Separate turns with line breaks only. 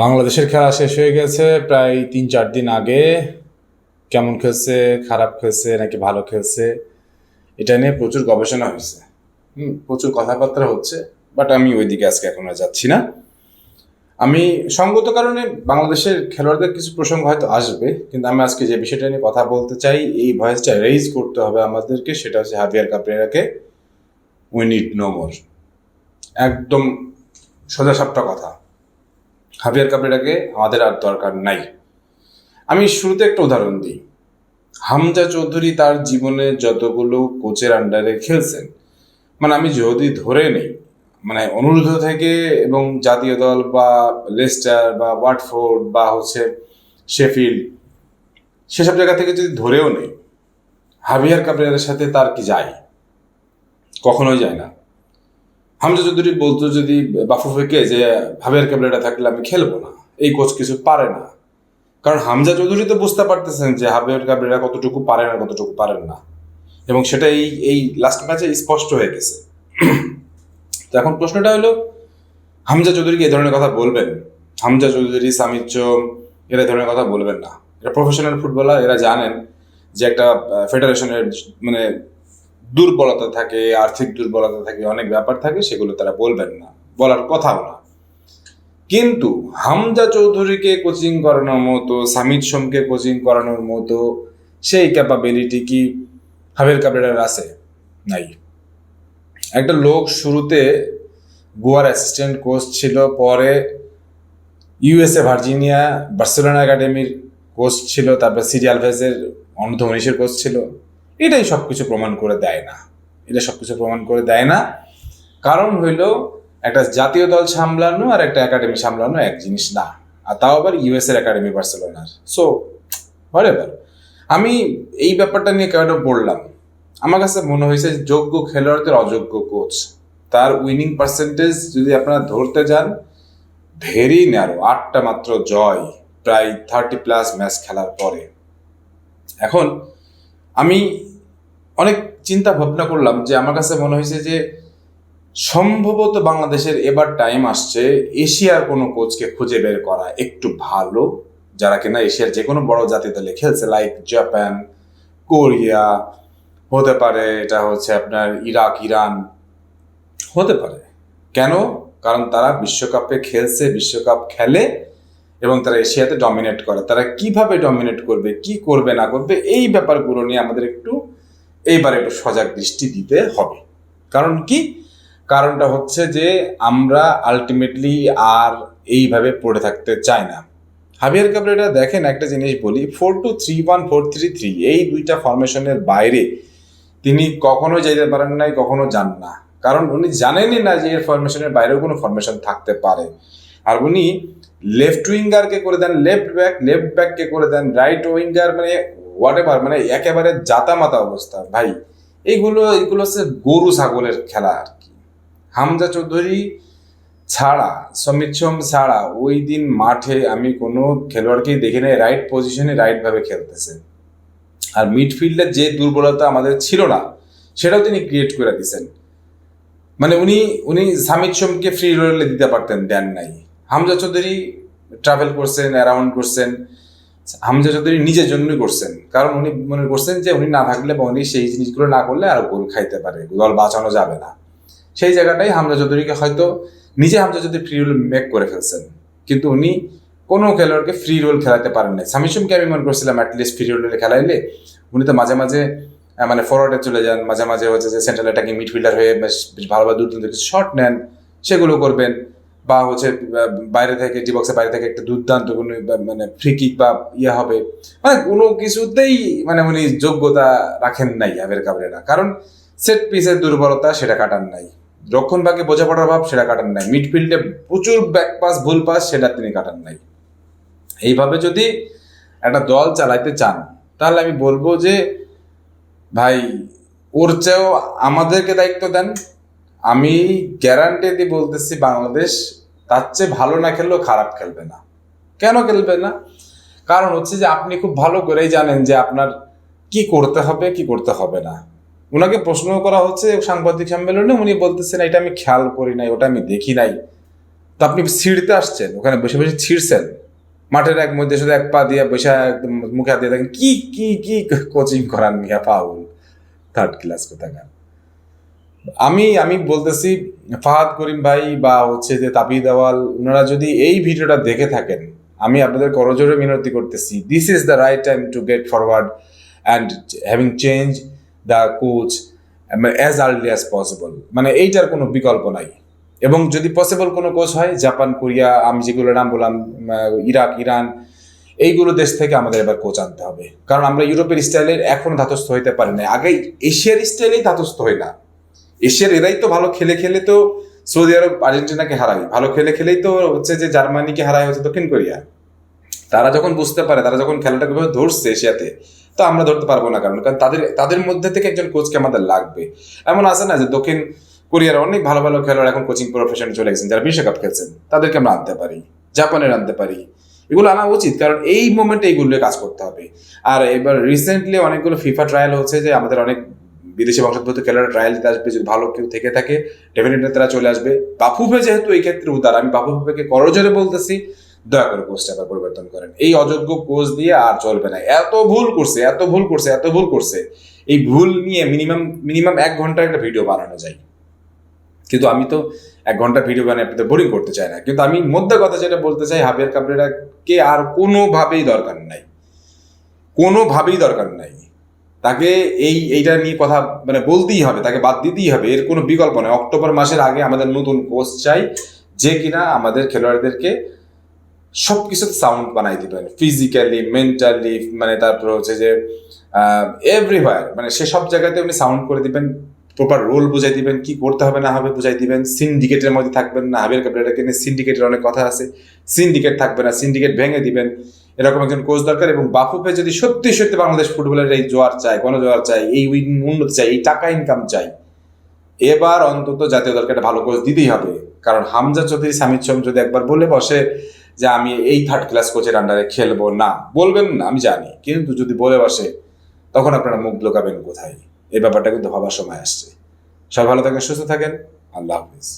বাংলাদেশের খেলা শেষ হয়ে গেছে। প্রায় তিন, চার দিন আগে কেমন খেলছে, খারাপ খেলছে, নাকি ভালো খেলছে, এটা নিয়ে প্রচুর গবেষণা হয়েছে। হুম, প্রচুর কথাবার্তা হচ্ছে বাট আমি ওইদিকে আজকে এখন আর যাচ্ছি না। আমি সঙ্গত কারণে বাংলাদেশের খেলোয়াড়দের কিছু প্রসঙ্গ হয়তো আসবে, কিন্তু আমি আজকে যে বিষয়টা নিয়ে কথা বলতে চাই, এই ভয়েসটা রেইজ করতে হবে আমাদেরকে, সেটা হচ্ছে হাবিয়ার কাপড়েরাকে উই নিড নো মোর একদম সোজা সাপটা কথা। হাবিয়ার কাপড়েরাকে আমাদের আর দরকার নাই। আমি শুরুতে একটা উদাহরণ দিই। হামজা চৌধুরী তার জীবনে যতগুলো কোচের আন্ডারে খেলছেন মানে আমি যদি ধরে নেই মানে অনুরোধ থেকে এবং জাতীয় দল বা লেস্টার বা ওয়াটফোর্ড বা হচ্ছে শেফিল্ড, সেসব জায়গা থেকে যদি ধরেও নেই, হাবিয়ার কাপড়ের সাথে তার কি যায়? কখনোই যায় না। হামজা চৌধুরী বলতো যদি বাফুফেকে যে হাবিয়ার কাপড়েটা থাকলে আমি খেলব না। এই কোচ কিছু পারে না। কারণ হামজা চৌধুরী তো বুঝতে পারতেছেন যে হাবের কাবরেরা কতটুকু পারেন আর কতটুকু পারেন না। এবং সেটা এই এই লাস্ট ম্যাচে স্পষ্ট হয়ে গেছে। তো এখন প্রশ্নটা হলো, হামজা চৌধুরী কি এ ধরনের কথা বলবেন? হামজা চৌধুরী সামিদ চোম, এরা ধরনের কথা বলবেন না। এরা প্রফেশনাল ফুটবলার এরা জানেন যে একটা ফেডারেশনের মানে দুর্বলতা থাকে, আর্থিক দুর্বলতা থাকে, অনেক ব্যাপার থাকে, সেগুলো তারা বলবেন না, বলার কথাও না। কিন্তু হামজা চৌধুরীকে কোচিং করানোর মতো, সামিদ সোমকে কোচিং করানোর মতো, সেই ক্যাপাবিলিটি কি হাবির কাবরেরার আছে? নাই। একটা লোক শুরুতে গোয়ার অ্যাসিস্ট্যান্ট কোচ ছিল, পরে ইউএসএ ভার্জিনিয়া, বার্সেলোনা একাডেমির কোচ ছিল, তারপর সিরিয়াল অনূর্ধ্ব উনিশের কোচ ছিল। এটাই সব কিছু প্রমাণ করে দেয় না। এটা সব কিছু প্রমাণ করে দেয় না। কারণ হইল, একটা জাতীয় দল সামলানো আর একটা একাডেমি সামলানো এক জিনিস না। আর তাও আবার ইউএস এর একাডেমি বার্সেলোনার। সো এভার আমি এই ব্যাপারটা নিয়ে কেন বললাম। আমার কাছে মনে হয়েছে যোগ্য খেলোয়াড়দের অযোগ্য কোচ তার উইনিং পার্সেন্টেজ যদি আপনারা ধরতে যান ভেরি ন্যারো আটটা মাত্র জয়, প্রায় থার্টি প্লাস ম্যাচ খেলার পরে। এখন, আমি অনেক চিন্তা ভাবনা করলাম যে আমার কাছে মনে হয়েছে যে সম্ভবত বাংলাদেশের এবার টাইম আসছে এশিয়ার কোনো কোচকে খুঁজে বের করা একটু ভালো, যারা কিনা এশিয়ার যে কোনো বড় জাতীয় দলে খেলছে লাইক জাপান কোরিয়া হতে পারে, এটা হচ্ছে আপনার ইরাক ইরান হতে পারে। কেন? কারণ তারা বিশ্বকাপে খেলছে, বিশ্বকাপ খেলে এবং তারা এশিয়াতে ডমিনেট করে। তারা কীভাবে ডমিনেট করবে, কি করবে, না করবে, এই ব্যাপারগুলো নিয়ে আমাদের একটু এইবার একটু সজাগ দৃষ্টি দিতে হবে। কারণ কি? কারণটা হচ্ছে যে আমরা আলটিমেটলি আর এইভাবে পড়ে থাকতে চাই না। হাবিয়ার কাবরেরা দেখেন একটা জিনিস বলি four two three one four three three এই দুইটা ফরমেশনের বাইরে তিনি কখনো যেতে পারেন নাই, কখনো যান না। কারণ উনি জানেনই না যে এর ফরমেশনের বাইরেও কোনো ফরমেশন থাকতে পারে। আর উনি লেফট উইঙ্গারকে করে দেন লেফট ব্যাক লেফট ব্যাককে করে দেন রাইট উইঙ্গার মানে হোয়াট এভার মানে একেবারে জাতামাতা অবস্থা। ভাই, এইগুলো এইগুলো হচ্ছে গরু ছাগলের খেলা আর কি। হামজা চৌধুরী ছাড়া, সমিত সোম ছাড়া ওই দিন মাঠে আমি কোনো খেলোয়াড়কেই দেখি নাই রাইট পজিশনে রাইট ভাবে খেলতেছে। আর মিডফিল্ডের যে দুর্বলতা আমাদের ছিল না, সেটাও তিনি ক্রিয়েট করে দিছেন। মানে উনি উনি সামিত সোমকে ফ্রি রোলে দিতে পারতেন দেন নাই। হামজা চৌধুরী ট্রাভেল করছেন অ্যারাউন্ড করছেন। হামজা চৌধুরী নিজের জন্যই করছেন। কারণ উনি মনে করছেন যে উনি না থাকলে বা উনি সেই জিনিসগুলো না করলে আর গোল খাইতে পারে, দল বাঁচানো যাবে না। সেই জায়গাটাই হামজা চৌধুরীকে হয়তো নিজে Hamza Chowdhury free role make করে ফেলছেন। কিন্তু উনি কোনো খেলোয়াড়কে ফ্রি রোল খেলাতে পারেন নাই। সামিসুমকে আমি মনে করছিলাম অ্যাটলিস্ট ফ্রি রোলে খেলাইলে উনি তো মাঝে মাঝে মানে ফরওয়ার্ডে চলে যান, মাঝে মাঝে হচ্ছে যে সেন্ট্রাল অ্যাটাকিং মিডফিল্ডার হয়ে বেশ বেশ ভালোভাবে দুর্দান্ত কিছু শট নেন, সেগুলো করবেন। বা হচ্ছে বাইরে থেকে ডি বক্সের বাইরে থেকে একটা দুর্দান্ত কোনো মানে ফ্রি কিক বা ইয়ে হবে। মানে কোনো কিছুতেই মানে উনি যোগ্যতা রাখেন নাই আবের কাবরেরা। কারণ সেট পিসের দুর্বলতা সেটা কাটান নাই। রক্ষণ ভাগে বোঝাপড়ার ভাব সেটা কাটান নাই। মিডফিল্ডে প্রচুর ব্যাক পাস ভুল পাস সেটা তিনি কাটান নাই। এইভাবে যদি একটা দল চালাইতে চান, তাহলে আমি বলব যে, ভাই, ওর চেয়েও আমাদেরকে দায়িত্ব দেন। আমি গ্যারান্টি দিয়ে বলতেছি বাংলাদেশ তার চেয়ে ভালো না খেললেও খারাপ খেলবে না। কেন খেলবে না? কারণ হচ্ছে যে আপনি খুব ভালো করেই জানেন যে আপনার কি করতে হবে, কি করতে হবে না। ওনাকে প্রশ্ন করা হচ্ছে সাংবাদিক সম্মেলনে, উনি বলতেছেন, এটা আমি খেয়াল করি নাই, ওটা আমি দেখি নাই। তো আপনি ছিঁড়তে আসছেন, ওখানে বসে বসে ছিঁড়ছেন। মাঠের এক মধ্যে শুধু এক পা দিয়ে বসে একদম মুখে হাত দিয়ে দেখেন, কি কি কি কোচিং করান মিয়া পাউল থার্ড ক্লাস কোথাকার। আমি আমি বলতেছি ফাহাদ করিম ভাই বা হচ্ছে যে তাপি দেওয়াল ওনারা যদি এই ভিডিওটা দেখে থাকেন, আমি আপনাদের করজোরে মিনতি করতেছি this is the right time to get forward and having change the coach as early as possible মানে এইটার কোনো বিকল্প নাই। এবং যদি পসিবল কোনো কোচ হয়, জাপান, কোরিয়া, আমি যেগুলো নাম বললাম ইরাক, ইরান, এইগুলো দেশ থেকে আমাদের এবার কোচ আনতে হবে। কারণ আমরা ইউরোপের স্টাইলের এখন ধাতস্থ হইতে পারি না আগে এশিয়ার স্টাইলেই ধাতস্থ হয় না। এশিয়ার এরাই তো ভালো খেলে খেলে তো সৌদি আরব, আর্জেন্টিনাকে হারায়। ভালো খেলে খেলেই তো হচ্ছে যে জার্মানিকে হারায় হচ্ছে দক্ষিণ কোরিয়া। তারা যখন বুঝতে পারে, তারা যখন খেলাটা কীভাবে ধরছে এশিয়াতে, তো আমরা ধরতে পারব না কারণ কারণ তাদের তাদের মধ্যে থেকে একজন কোচকে আমাদের লাগবে। এমন আছে না যে দক্ষিণ কোরিয়ার অনেক ভালো ভালো খেলোয়াড় এখন কোচিং প্রফেশনে চলে গেছেন, যারা বিশ্বকাপ খেলছেন, তাদেরকে আমরা আনতে পারি, জাপানের আনতে পারি। এগুলো আনা উচিত, কারণ এই মোমেন্টে এইগুলো কাজ করতে হবে। আর এবার রিসেন্টলি অনেকগুলো ফিফা ট্রায়াল হচ্ছে যে আমাদের অনেক বিদেশি বংশোদ্ভূত খেলোয়াড় ট্রায়াল দিতে আসবে, যদি ভালো কেউ থেকে থাকে ডেফিনেটলি তারা চলে আসবে। বাফুফে যেহেতু এই ক্ষেত্রে উদার, আমি বাফুফেকে করজোরে বলতেছি, দয়া করে কোচটা আবার পরিবর্তন করেন। এই অযোগ্য কোচ দিয়ে আর চলবে না। এত ভুল করছে, এত ভুল করছে, এত ভুল করছে। এই ভুল নিয়ে মিনিমাম মিনিমাম এক ঘণ্টার একটা ভিডিও বানানো যায়। কিন্তু আমি তো এক ঘণ্টা ভিডিও বানিয়ে আপনাদের বোরিং করতে চাই না। কিন্তু আমি মধ্যে কথা যেটা বলতে চাই, হাবিয়ার কাবরেরাকে আর কোনোভাবেই দরকার নাই। কোনোভাবেই দরকার নাই। তাকে এই, এইটা নিয়ে কথা মানে বলতেই হবে, তাকে বাদ দিতেই হবে। এর কোনো বিকল্প নেই অক্টোবর মাসের আগে আমাদের নতুন কোচ চাই, যে কিনা আমাদের খেলোয়াড়দেরকে সব কিছুতে সাউন্ড বানাই পারে ফিজিক্যালি মেন্টালি মানে তারপর হচ্ছে যে এভরিহোয়ার মানে সে সব জায়গাতে উনি সাউন্ড করে দিবেন। প্রপার রোল বুঝাই দিবেন, কি করতে হবে না হবে বুঝাই দিবেন সিন্ডিকেটের মধ্যে থাকবেন না হাবিয়ার কাপড়াটাকে নিয়ে সিন্ডিকেটের অনেক কথা আছে। সিন্ডিকেট থাকবে না সিন্ডিকেট ভেঙে দিবেন। এরকম একজন কোচ দরকার এবং বাফুফে যদি সত্যি সত্যি বাংলাদেশ ফুটবলের এই জোয়ার চাই, কোনো জোয়ার চাই, এই উন্নতি চাই, এই টাকা ইনকাম চাই, এবার অন্তত জাতীয় দলকে একটা ভালো কোচ দিতেই হবে। কারণ হামজা চৌধুরী, সামিদ সোম যদি একবার বলে বসে যে আমি এই থার্ড ক্লাস কোচের আন্ডারে খেলব, না, বলবেন না, আমি জানি। কিন্তু যদি বলে বসে, তখন আপনারা মুখ লোকাবেন কোথায়? এই ব্যাপারটা কিন্তু ভাবার সময় আসছে। সব ভালো থাকেন সুস্থ থাকেন। আল্লাহ হাফিজ।